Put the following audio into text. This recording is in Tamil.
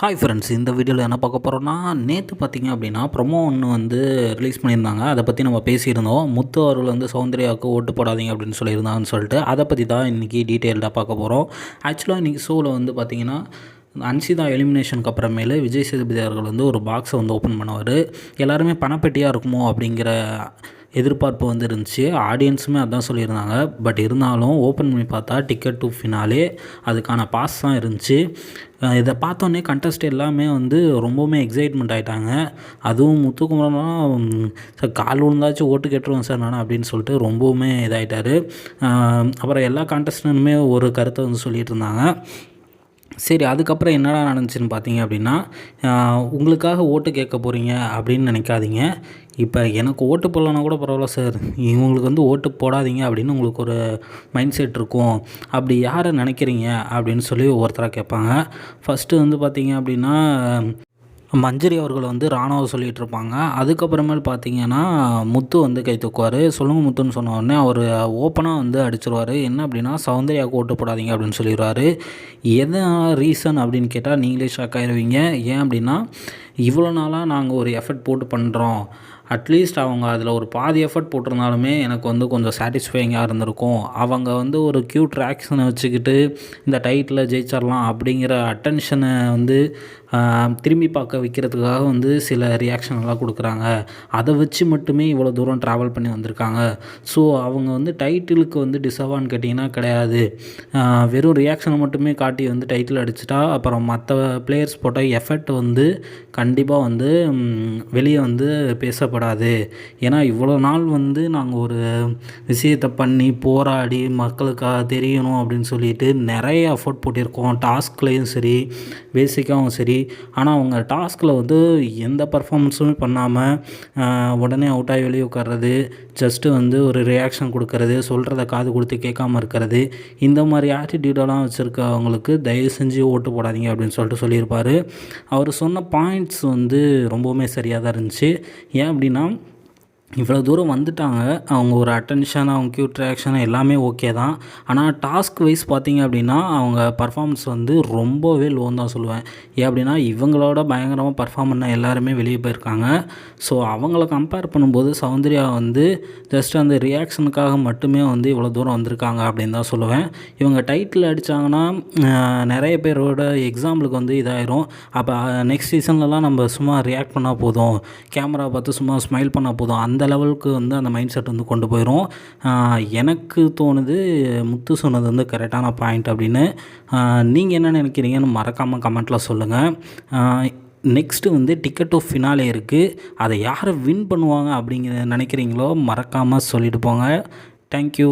ஹாய் ஃப்ரெண்ட்ஸ் இந்த வீடியோவில் என்ன பார்க்க போகிறோன்னா நேற்று பார்த்தீங்க அப்படின்னா ப்ரொமோ ஒன்று வந்து ரிலீஸ் பண்ணியிருந்தாங்க. அதை பற்றி நம்ம பேசியிருந்தோம். முத்து அவர்கள் வந்து சௌந்தர்யாவுக்கு ஓட்டு போடாதீங்க அப்படின்னு சொல்லியிருந்தாங்கன்னு சொல்லிட்டு அதை பற்றி தான் இன்றைக்கி டீட்டெயில்டாக பார்க்க போகிறோம் ஆக்சுவலாக இன்றைக்கி ஷோவில் வந்து பார்த்திங்கன்னா அன்சிதா எலிமினேஷனுக்கு அப்புறமேலு விஜய் சேதுபதி அவர்கள் வந்து ஒரு பாக்ஸை வந்து ஓப்பன் பண்ணுவார். எல்லாருமே பணப்பெட்டியாக இருக்குமோ அப்படிங்கிற எதிர்பார்ப்பு வந்து இருந்துச்சு ஆடியன்ஸுமே அதான் சொல்லியிருந்தாங்க. பட் இருந்தாலும் ஓப்பன் பண்ணி பார்த்தா டிக்கெட் டு ஃபினாலே அதுக்கான பாஸ் தான் இருந்துச்சு. இதை பார்த்தோன்னே கண்டஸ்ட் எல்லாமே வந்து ரொம்பவுமே எக்ஸைட்மெண்ட் ஆகிட்டாங்க அதுவும் முத்துக்குமரம்லாம் சார் கால் விழுந்தாச்சும் ஓட்டு கேட்டுருவோம் சார் நான் அப்படின்னு சொல்லிட்டு ரொம்பவுமே இதாகிட்டாரு அப்புறம் எல்லா கான்டெஸ்டனுமே ஒரு கருத்தை வந்து சொல்லிகிட்டு இருந்தாங்க. சரி அதுக்கப்புறம் என்னடா நடந்துச்சுன்னு பார்த்தீங்க அப்படின்னா உங்களுக்காக ஓட்டு கேட்க போகிறீங்க அப்படின்னு நினைக்காதீங்க. இப்போ எனக்கு ஓட்டு போடலன்னா கூட பரவாயில்ல சார். இவங்களுக்கு வந்து ஓட்டு போடாதீங்க அப்படின்னு உங்களுக்கு ஒரு மைண்ட் செட் இருக்கும். அப்படி யாரை நினைக்கிறீங்க அப்படின்னு சொல்லி ஒவ்வொருத்தராக கேட்பாங்க. ஃபஸ்ட்டு வந்து பார்த்தீங்க அப்படின்னா மஞ்சரி அவர்கள் வந்து ராணுவம் சொல்லிகிட்டு இருப்பாங்க அதுக்கப்புறமேல் பார்த்தீங்கன்னா முத்து வந்து கை தூக்குவார். சொல்லுங்க முத்துன்னு சொன்ன உடனே அவர் ஓப்பனாக வந்து அடிச்சிருவார். என்ன அப்படின்னா சௌந்தர்யாவுக்கு ஓட்டு போடாதீங்க அப்படின்னு சொல்லிடுவார். எதனால் ரீசன் அப்படின்னு கேட்டால் நீங்களே ஷாக் ஆயிடுவீங்க ஏன் அப்படின்னா இவ்வளோ நாளாக நாங்கள் ஒரு எஃபர்ட் போட்டு பண்ணுறோம் அட்லீஸ்ட் அவங்க அதில் ஒரு பாதி எஃபர்ட் போட்டிருந்தாலுமே எனக்கு வந்து கொஞ்சம் சாட்டிஸ்ஃபைங்காக இருந்திருக்கும். அவங்க வந்து ஒரு க்யூட் ரேக்ஷனை வச்சுக்கிட்டு இந்த டைட்டில் ஜெயிச்சிடலாம் அப்படிங்கிற அட்டென்ஷனை வந்து திரும்பி பார்க்க வைக்கிறதுக்காக வந்து சில ரியாக்ஷன்லாம் கொடுக்குறாங்க. அதை வச்சு மட்டுமே இவ்வளோ தூரம் ட்ராவல் பண்ணி வந்திருக்காங்க. ஸோ அவங்க வந்து டைட்டிலுக்கு வந்து டிசவான்னு கேட்டிங்கன்னா கிடையாது. வெறும் ரியாக்ஷனை மட்டுமே காட்டி வந்து டைட்டில் அடிச்சிட்டா அப்புறம் மற்ற பிளேயர்ஸ் போட்ட எஃபர்ட் வந்து கண்டிப்பாக வந்து வெளியே வந்து பேசப்படாது. ஏன்னா இவ்வளோ நாள் வந்து நாங்கள் ஒரு விஷயத்தை பண்ணி போராடி மக்களுக்காக தெரியணும் அப்படின்னு சொல்லிட்டு நிறைய எஃபோர்ட் போட்டிருக்கோம். டாஸ்க்லேயும் சரி பேசிக்காகவும் சரி. ஆனால் அவங்க டாஸ்கில் வந்து எந்த பர்ஃபார்மன்ஸுமே பண்ணாமல் உடனே அவுட் ஆகி வெளியே உட்கார்றது ஜஸ்ட்டு வந்து ஒரு ரியாக்ஷன் கொடுக்கறது சொல்கிறத காது கொடுத்து கேட்காம இருக்கிறது இந்த மாதிரி ஆட்டிடியூடெல்லாம் வச்சுருக்கவங்களுக்கு தயவு செஞ்சு ஓட்டு போடாதீங்க அப்படின்னு சொல்லிட்டு சொல்லியிருப்பார். அவர் சொன்ன பாயிண்ட்ஸ் வந்து ரொம்பவுமே சரியாக தான் இருந்துச்சு. ஏன் அப்படின்னா இவ்வளோ தூரம் வந்துட்டாங்க. அவங்க ஒரு அட்டென்ஷன் அவங்க க்யூட் ரியாக்ஷன் எல்லாமே ஓகே தான். ஆனால் டாஸ்க் வைஸ் பார்த்திங்க அப்படின்னா அவங்க பர்ஃபார்மன்ஸ் வந்து ரொம்பவே லோன் தான் சொல்லுவேன். ஏன் அப்படின்னா இவங்களோட பயங்கரமாக பர்ஃபார்ம் பண்ண எல்லாருமே வெளியே போயிருக்காங்க. ஸோ அவங்கள கம்பேர் பண்ணும்போது சௌந்தர்யா வந்து ஜஸ்ட் அந்த ரியாக்ஷனுக்காக மட்டுமே வந்து இவ்வளோ தூரம் வந்திருக்காங்க அப்படின்னு தான் சொல்லுவேன். இவங்க டைட்டில் அடித்தாங்கன்னா நிறைய பேரோட எக்ஸாம்பிளுக்கு வந்து இதாயிரும். அப்போ நெக்ஸ்ட் சீசன்லலாம் நம்ம சும்மா ரியாக்ட் பண்ணால் போதும். கேமரா பார்த்து சும்மா ஸ்மைல் பண்ணால் போதும். அந்த லெவலுக்கு வந்து அந்த மைண்ட் செட் வந்து கொண்டு போயிடும் எனக்கு தோணுது முத்து சொன்னது வந்து கரெக்டான பாயிண்ட் அப்படின்னு. நீங்கள் என்ன நினைக்கிறீங்கன்னு மறக்காமல் கமெண்ட்டில் சொல்லுங்கள் நெக்ஸ்ட்டு வந்து டிக்கெட் ஆஃப் ஃபினாலே இருக்குது அதை யாரை வின் பண்ணுவாங்க அப்படிங்கிற நினைக்கிறீங்களோ மறக்காமல் சொல்லிட்டு போங்க. தேங்க்யூ